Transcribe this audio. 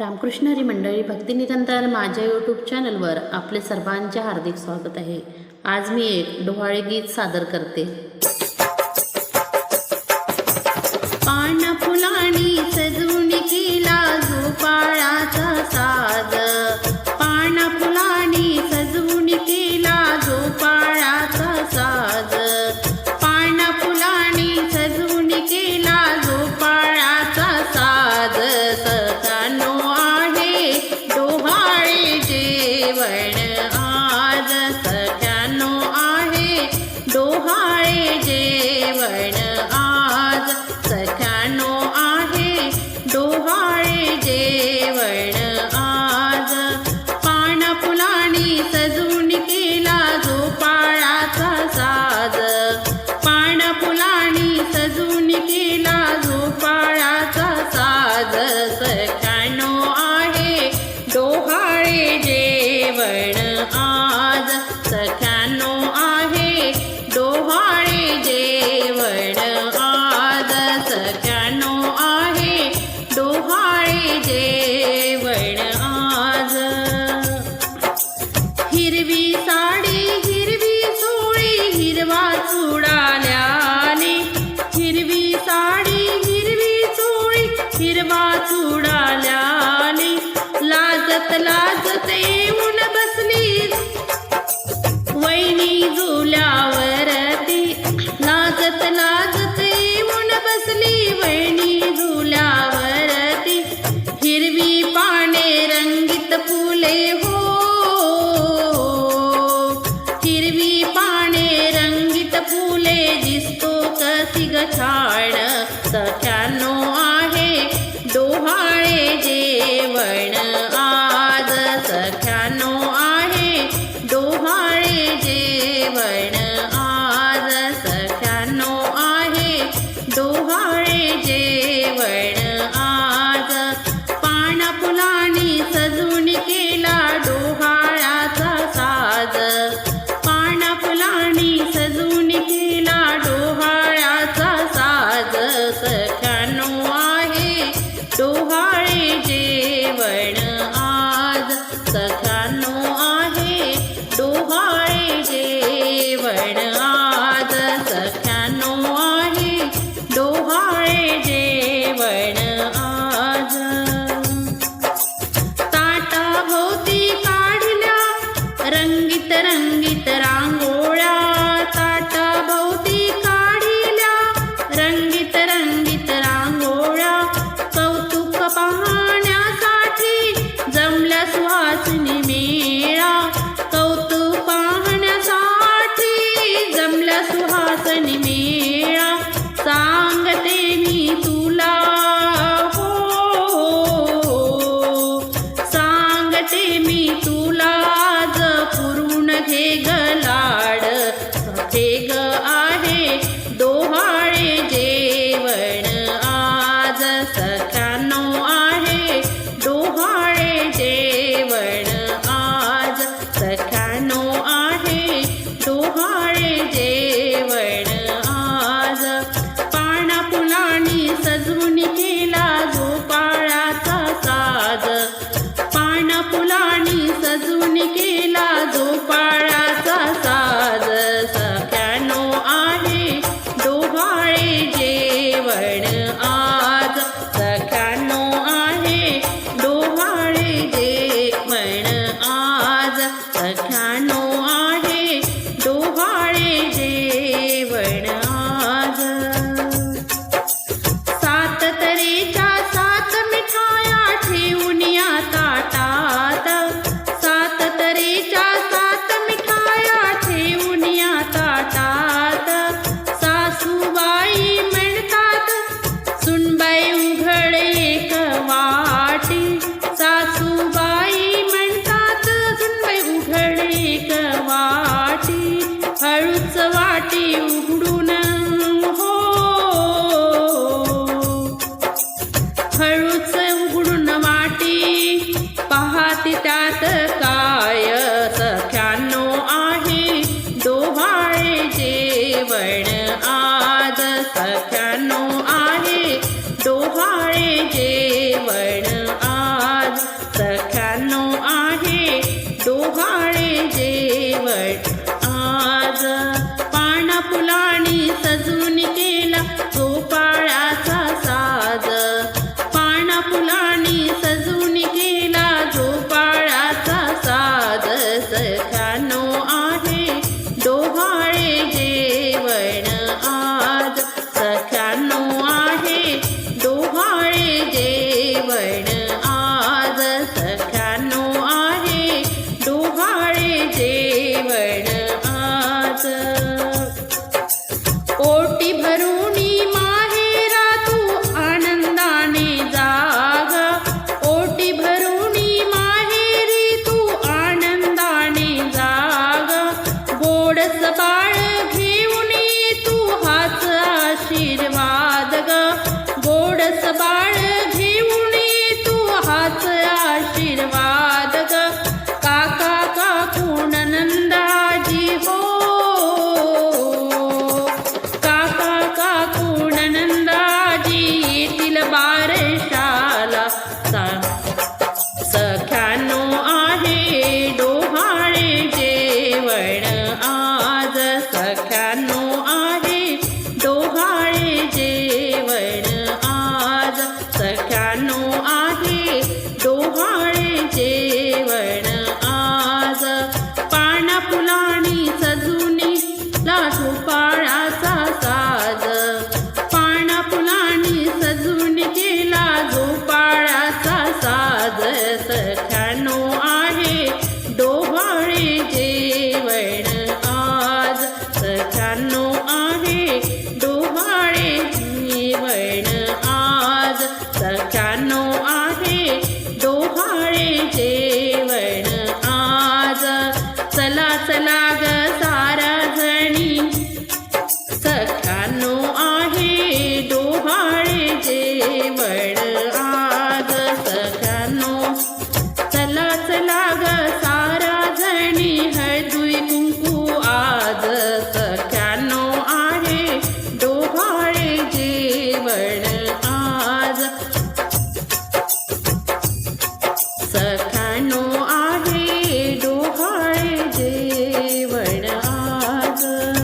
रामकृष्णरी मंडळी भक्तिनिकंतर माझ्या यूट्यूब चॅनलवर आपले सर्वांचे हार्दिक स्वागत आहे. आज मी एक डोहाळे गीत सादर करते. ಸಿಗಚಾಣ ಸಖ್ಯಾನೋ गलाड साचे ग. जात का जेवण आज सख्यानो आहे डोहाळे जेवण आज. पोटी भरून माहेरा तू आनंदाने जागा. पोटी भरून माहेरी तू आनंदाने जागा. गोडस बाळ घेऊन ये तू हाच आशीर्वाद ग. गोडस बाळ